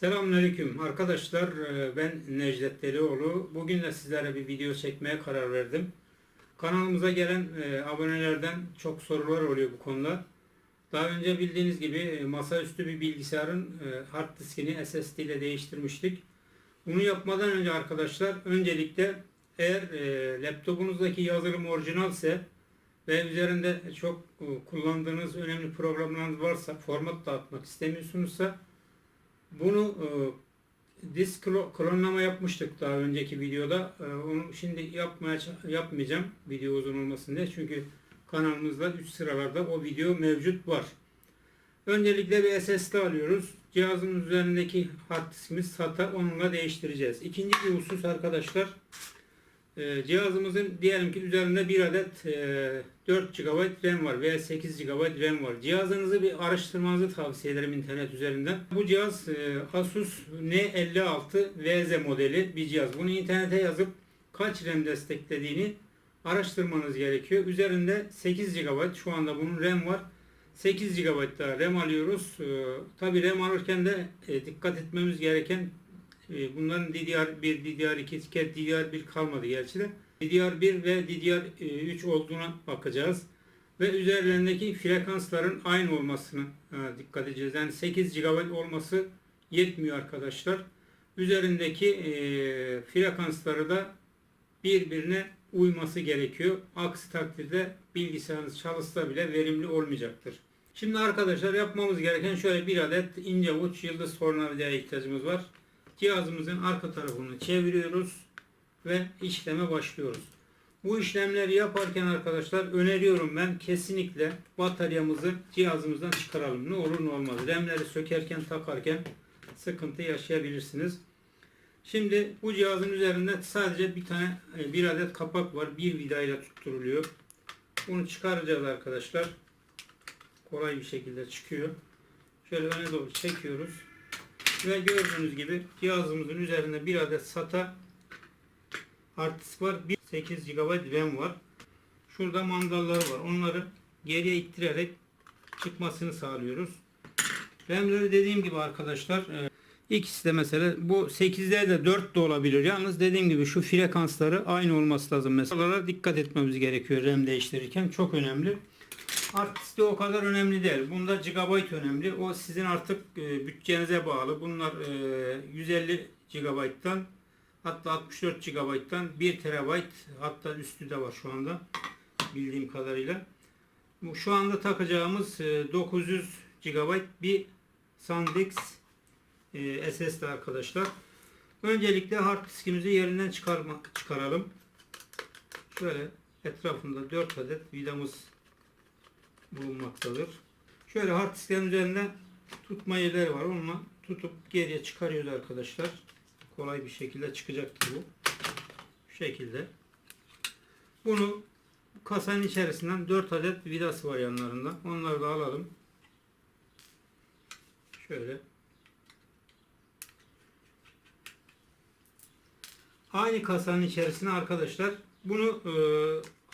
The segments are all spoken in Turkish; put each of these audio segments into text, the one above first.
Selamünaleyküm arkadaşlar e, ben Necdet Delioğlu. Bugün de sizlere bir video çekmeye karar verdim. Kanalımıza gelen e, abonelerden çok sorular oluyor bu konuda. Daha önce bildiğiniz gibi e, masaüstü bir bilgisayarın hard diskini SSD ile değiştirmiştik. Bunu yapmadan önce arkadaşlar öncelikle eğer laptopunuzdaki yazılım orijinalse ve üzerinde çok kullandığınız önemli programlarınız varsa format dağıtmak istemiyorsunuzsa bunu e, disk klo- klonlama yapmıştık daha önceki videoda. E, onu şimdi yapmaya yapmayacağım video uzun olmasın diye. Çünkü kanalımızda üst sıralarda o video mevcut var. Öncelikle bir SSD alıyoruz. Cihazın üzerindeki hard diskimiz SATA onunla değiştireceğiz. İkinci bir husus arkadaşlar e, cihazımızın diyelim ki üzerinde bir adet e, 4 GB RAM var veya 8 GB RAM var. Cihazınızı bir araştırmanızı tavsiye ederim internet üzerinden. Bu cihaz e, Asus N56 VZ modeli bir cihaz. Bunu internete yazıp kaç RAM desteklediğini araştırmanız gerekiyor. Üzerinde 8 GB şu anda bunun RAM var. 8 GB daha RAM alıyoruz. E, Tabi RAM alırken de e, dikkat etmemiz gereken e, Bunların DDR1, DDR2, DDR1 kalmadı gerçi de. DDR1 ve DDR3 olduğuna bakacağız. Ve üzerlerindeki frekansların aynı olmasına e, dikkat edeceğiz. Yani 8 GB olması yetmiyor arkadaşlar. Üzerindeki e, frekansları da birbirine uyması gerekiyor. Aksi takdirde bilgisayarınız çalışsa bile verimli olmayacaktır. Şimdi arkadaşlar yapmamız gereken şöyle bir adet ince uç yıldız tornavidaya ihtiyacımız var. Cihazımızın arka tarafını çeviriyoruz ve işleme başlıyoruz. Bu işlemleri yaparken arkadaşlar öneriyorum ben kesinlikle bataryamızı cihazımızdan çıkaralım. Ne olur ne olmaz. RAM'leri sökerken takarken sıkıntı yaşayabilirsiniz. Şimdi bu cihazın üzerinde sadece bir tane e, bir adet kapak var. Bir vidayla tutturuluyor. Bunu çıkaracağız arkadaşlar. Kolay bir şekilde çıkıyor. Şöyle öne doğru çekiyoruz. Ve gördüğünüz gibi cihazımızın üzerinde bir adet SATA disk var. Bir 8 GB RAM var. Şurada mandalları var. Onları geriye ittirerek çıkmasını sağlıyoruz. RAM'leri dediğim gibi arkadaşlar e, ikisi de mesela bu 8'de de 4 de olabilir. Yalnız dediğim gibi şu frekansları aynı olması lazım. Mesela dikkat etmemiz gerekiyor RAM değiştirirken. Çok önemli. De o kadar önemli değil. Bunda GB önemli. O sizin artık e, bütçenize bağlı. Bunlar e, 150 GB'dan hatta 64 GB'dan 1 TB hatta üstü de var şu anda bildiğim kadarıyla. Bu şu anda takacağımız e, 900 GB bir SanDisk e, SSD arkadaşlar. Öncelikle hard diskimizi yerinden çıkarmak çıkaralım. Şöyle etrafında 4 adet vidamız bulunmaktadır. Şöyle hard disklerin üzerinde tutma yerleri var. Onunla tutup geriye çıkarıyoruz arkadaşlar. Kolay bir şekilde çıkacaktır bu. Şu şekilde. Bunu kasanın içerisinden 4 adet vidası var yanlarında. Onları da alalım. Şöyle. Aynı kasanın içerisine arkadaşlar bunu e,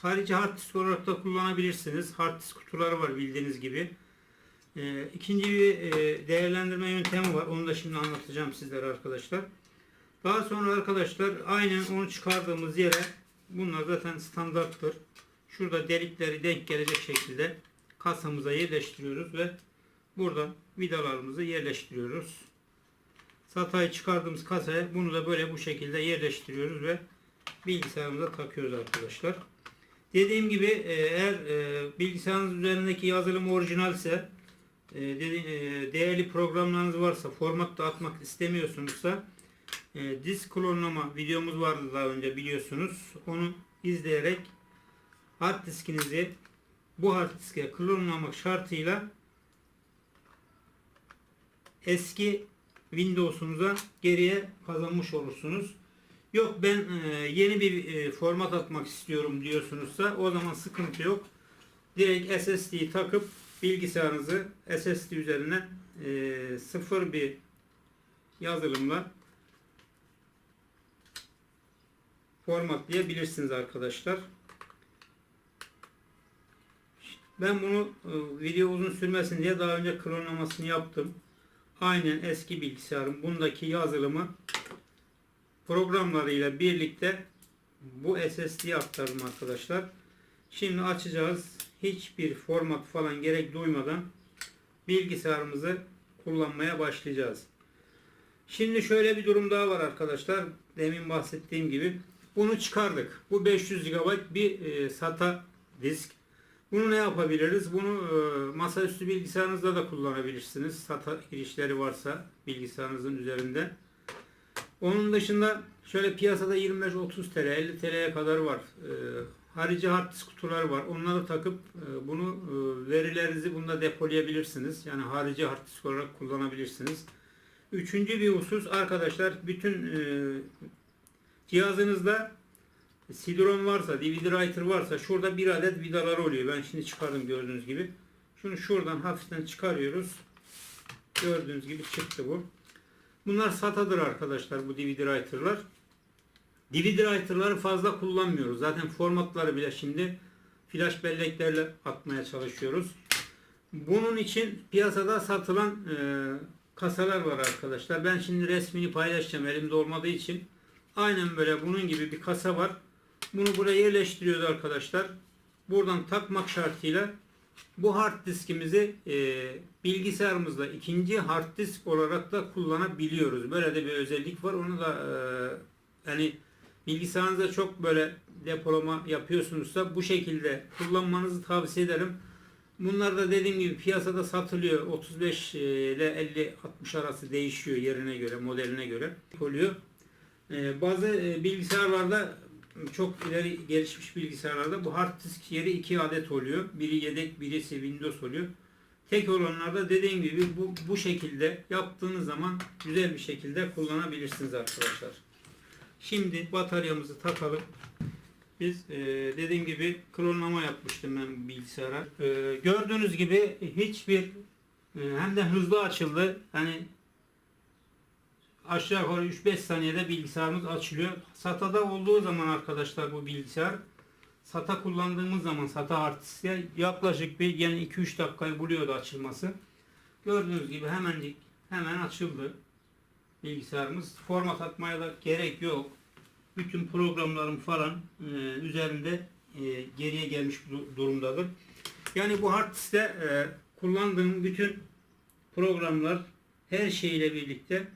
harici hard disk olarak da kullanabilirsiniz. Hard disk kutuları var bildiğiniz gibi. E, ikinci bir e, değerlendirme yöntemi var. Onu da şimdi anlatacağım sizlere arkadaşlar. Daha sonra arkadaşlar aynen onu çıkardığımız yere bunlar zaten standarttır. Şurada delikleri denk gelecek şekilde kasamıza yerleştiriyoruz ve buradan vidalarımızı yerleştiriyoruz. SATA'yı çıkardığımız kasaya bunu da böyle bu şekilde yerleştiriyoruz ve bilgisayarımıza takıyoruz arkadaşlar. Dediğim gibi e, eğer e, bilgisayarınız üzerindeki yazılım orijinalse e, dedi- e, değerli programlarınız varsa format dağıtmak istemiyorsunuzsa e, disk klonlama videomuz vardı daha önce biliyorsunuz. Onu izleyerek hard diskinizi bu hard diske klonlamak şartıyla eski Windows'unuza geriye kazanmış olursunuz. Yok ben e, yeni bir e, format atmak istiyorum diyorsunuzsa o zaman sıkıntı yok. Direkt SSD'yi takıp bilgisayarınızı SSD üzerine e, sıfır bir yazılımla formatlayabilirsiniz arkadaşlar. Ben bunu video uzun sürmesin diye daha önce klonlamasını yaptım. aynen eski bilgisayarım bundaki yazılımı programlarıyla birlikte bu SSD'ye aktardım arkadaşlar. Şimdi açacağız. Hiçbir format falan gerek duymadan bilgisayarımızı kullanmaya başlayacağız. Şimdi şöyle bir durum daha var arkadaşlar. Demin bahsettiğim gibi bunu çıkardık. Bu 500 GB bir e, SATA disk. Bunu ne yapabiliriz? Bunu e, masaüstü bilgisayarınızda da kullanabilirsiniz. SATA girişleri varsa bilgisayarınızın üzerinde. Onun dışında şöyle piyasada 25-30 TL, 50 TL'ye kadar var. E, harici hard disk kutuları var. Onları takıp e, bunu e, verilerinizi bunda depolayabilirsiniz. Yani harici hard disk olarak kullanabilirsiniz. Üçüncü bir husus arkadaşlar bütün e, cihazınızda CD-ROM varsa, DVD writer varsa şurada bir adet vidaları oluyor. Ben şimdi çıkardım gördüğünüz gibi. Şunu şuradan hafiften çıkarıyoruz. Gördüğünüz gibi çıktı bu. Bunlar SATA'dır arkadaşlar bu DVD writer'lar. DVD writer'ları fazla kullanmıyoruz. Zaten formatları bile şimdi flash belleklerle atmaya çalışıyoruz. Bunun için piyasada satılan e, kasalar var arkadaşlar. Ben şimdi resmini paylaşacağım elimde olmadığı için. Aynen böyle bunun gibi bir kasa var. Bunu buraya yerleştiriyoruz arkadaşlar. Buradan takmak şartıyla bu hard diskimizi e, bilgisayarımızda ikinci hard disk olarak da kullanabiliyoruz. Böyle de bir özellik var. Onu da e, hani bilgisayarınızda çok böyle depolama yapıyorsunuzsa bu şekilde kullanmanızı tavsiye ederim. Bunlar da dediğim gibi piyasada satılıyor. 35 ile 50-60 arası değişiyor yerine göre, modeline göre oluyor. Ee, bazı e, bilgisayarlarda çok ileri gelişmiş bilgisayarlarda bu hard disk yeri iki adet oluyor. Biri yedek, birisi Windows oluyor. Tek olanlarda dediğim gibi bu, bu şekilde yaptığınız zaman güzel bir şekilde kullanabilirsiniz arkadaşlar. Şimdi bataryamızı takalım. Biz e, dediğim gibi klonlama yapmıştım ben bilgisayara. E, gördüğünüz gibi hiçbir e, hem de hızlı açıldı. Hani aşağı yukarı 3-5 saniyede bilgisayarımız açılıyor. SATA'da olduğu zaman arkadaşlar bu bilgisayar SATA kullandığımız zaman SATA artısıya yaklaşık bir yani 2-3 dakikayı buluyordu açılması. Gördüğünüz gibi hemencik hemen açıldı bilgisayarımız. Format atmaya da gerek yok. Bütün programlarım falan e, üzerinde e, geriye gelmiş du- durumdadır. Yani bu hard diskte e, kullandığım bütün programlar her şeyle birlikte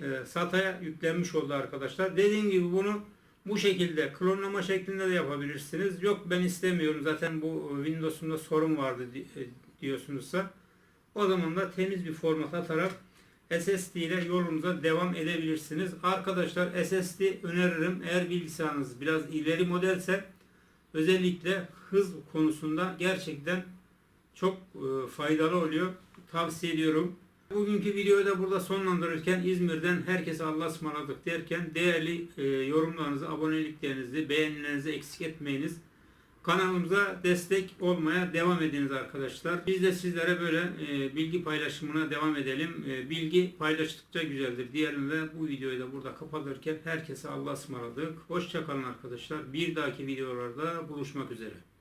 e, SATA'ya yüklenmiş oldu arkadaşlar. Dediğim gibi bunu bu şekilde klonlama şeklinde de yapabilirsiniz. Yok ben istemiyorum zaten bu Windows'umda sorun vardı e, diyorsunuzsa o zaman da temiz bir format atarak SSD ile yolumuza devam edebilirsiniz. Arkadaşlar SSD öneririm. Eğer bilgisayarınız biraz ileri modelse özellikle hız konusunda gerçekten çok e, faydalı oluyor. Tavsiye ediyorum. Bugünkü videoyu da burada sonlandırırken İzmir'den herkese Allah'a ısmarladık derken değerli e, yorumlarınızı, aboneliklerinizi, beğenilerinizi eksik etmeyiniz. Kanalımıza destek olmaya devam ediniz arkadaşlar. Biz de sizlere böyle e, bilgi paylaşımına devam edelim. E, bilgi paylaştıkça güzeldir diyelim ve bu videoyu da burada kapatırken herkese Allah'a ısmarladık. Hoşçakalın arkadaşlar. Bir dahaki videolarda buluşmak üzere.